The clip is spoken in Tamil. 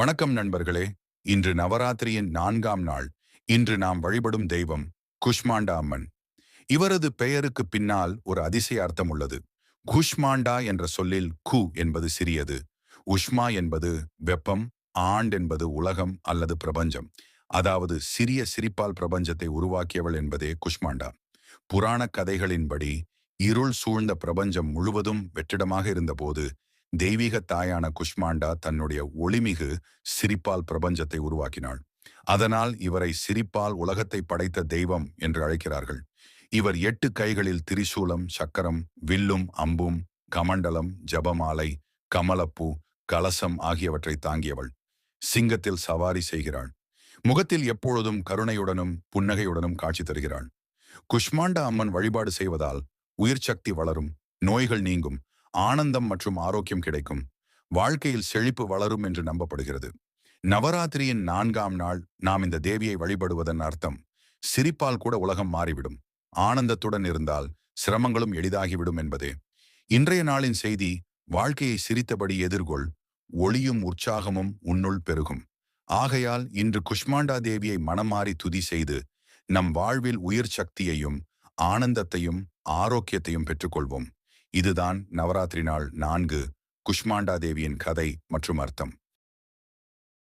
வணக்கம் நண்பர்களே. இன்று நவராத்திரியின் நான்காம் நாள். இன்று நாம் வழிபடும் தெய்வம் குஷ்மாண்டா அம்மன் இவரது பெயருக்கு பின்னால் ஒரு அதிசய அர்த்தம் உள்ளது. குஷ்மாண்டா என்ற சொல்லில் கு என்பது சிறியது. உஷ்மா என்பது வெப்பம் ஆண்ட் என்பது உலகம் அல்லது பிரபஞ்சம். அதாவது சிறிய சிரிப்பால் பிரபஞ்சத்தை உருவாக்கியவள் என்பதே குஷ்மாண்டா. புராண கதைகளின்படி இருள் சூழ்ந்த பிரபஞ்சம் முழுவதும் வெற்றிடமாக இருந்தபோது தெய்வீக தாயான குஷ்மாண்டா தன்னுடைய ஒளிமிகு சிரிப்பால் பிரபஞ்சத்தை உருவாக்கினாள். அதனால் இவரை சிரிப்பால் உலகத்தை படைத்த தெய்வம் என்று அழைக்கிறார்கள். இவர் எட்டு கைகளில் திரிசூலம் சக்கரம் வில்லும் அம்பும் கமண்டலம் ஜபமாலை கமலப்பூ கலசம் ஆகியவற்றை தாங்கியவள். சிங்கத்தில் சவாரி செய்கிறாள். முகத்தில் எப்பொழுதும் கருணையுடனும் புன்னகையுடனும் காட்சி தருகிறாள். குஷ்மாண்டா அம்மன் வழிபாடு செய்வதால் உயிர் சக்தி வளரும் நோய்கள் நீங்கும் ஆனந்தம் மற்றும் ஆரோக்கியம் கிடைக்கும். வாழ்க்கையில் செழிப்பு வளரும் என்று நம்பப்படுகிறது. நவராத்திரியின் நான்காம் நாள் நாம் இந்த தேவியை வழிபடுவதன் அர்த்தம் சிரிப்பால் கூட உலகம் மாறிவிடும். ஆனந்தத்துடன் இருந்தால் சிரமங்களும் எளிதாகிவிடும் என்பதே. இன்றைய நாளின் செய்தி வாழ்க்கையை சிரித்தபடி எதிர்கொள் ஒளியும் உற்சாகமும் உன்னுள் பெருகும். ஆகையால் இன்று குஷ்மாண்டா தேவியை மனமாறி துதி செய்து நம் வாழ்வில் உயிர் சக்தியையும் ஆனந்தத்தையும் ஆரோக்கியத்தையும் பெற்றுக்கொள்வோம். இதுதான் நவராத்திரி நாள் நான்கு குஷ்மாண்டா தேவியின் கதை மற்றும் அர்த்தம்.